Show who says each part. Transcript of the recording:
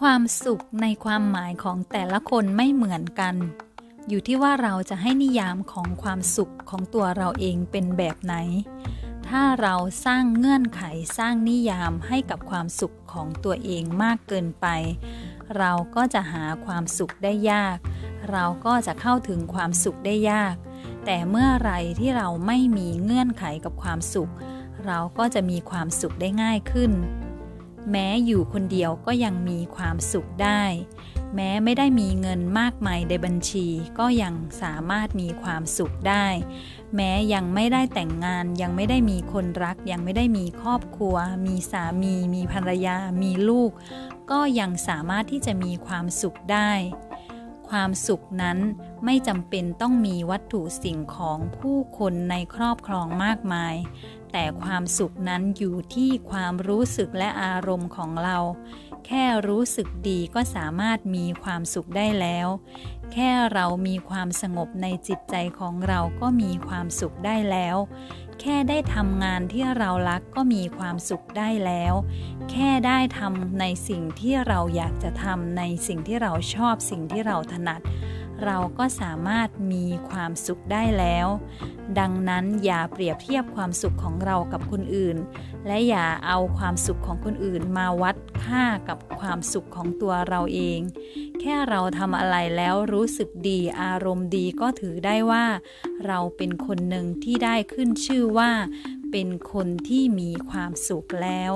Speaker 1: ความสุขในความหมายของแต่ละคนไม่เหมือนกัน อยู่ที่ว่าเราจะให้นิยามของความสุขของตัวเราเองเป็นแบบไหน ถ้าเราสร้างเงื่อนไขสร้างนิยามให้กับความสุขของตัวเองมากเกินไป เราก็จะหาความสุขได้ยาก เราก็จะเข้าถึงความสุขได้ยาก แต่เมื่อไรที่เราไม่มีเงื่อนไขกับความสุข เราก็จะมีความสุขได้ง่ายขึ้น แม้อยู่คนเดียวก็ยังมีความสุขได้ แม้ไม่ได้มีเงินมากมายในบัญชีก็ยังสามารถมีความสุขได้ แม้ยังไม่ได้แต่งงานยังไม่ได้มีคนรัก ยังไม่ได้มีครอบครัว มีสามี มีภรรยา มีลูก ก็ยังสามารถที่จะมีความสุขได้ ความสุขนั้นไม่จำเป็นต้องมีวัตถุสิ่งของผู้คนในครอบครองมากมาย แต่ความสุขนั้นอยู่ที่ความรู้สึกและอารมณ์ของเรา แค่รู้สึกดีก็สามารถมีความสุขได้แล้ว แค่เรามีความสงบในจิตใจของเราก็มีความสุขได้แล้ว แค่ได้ทำงานที่เรารักก็มีความสุขได้แล้ว แค่ได้ทำในสิ่งที่เราอยากจะทำในสิ่งที่เราชอบสิ่งที่เราถนัด เราก็สามารถมีความสุขได้แล้ว ดังนั้นอย่าเปรียบเทียบความสุขของเรากับคนอื่น และอย่าเอาความสุขของคนอื่นมาวัดค่ากับความสุขของตัวเราเอง แค่เราทำอะไรแล้วรู้สึกดีอารมณ์ดีก็ถือได้ว่า เราเป็นคนหนึ่งที่ได้ขึ้นชื่อว่า เป็นคนที่มีความสุขแล้ว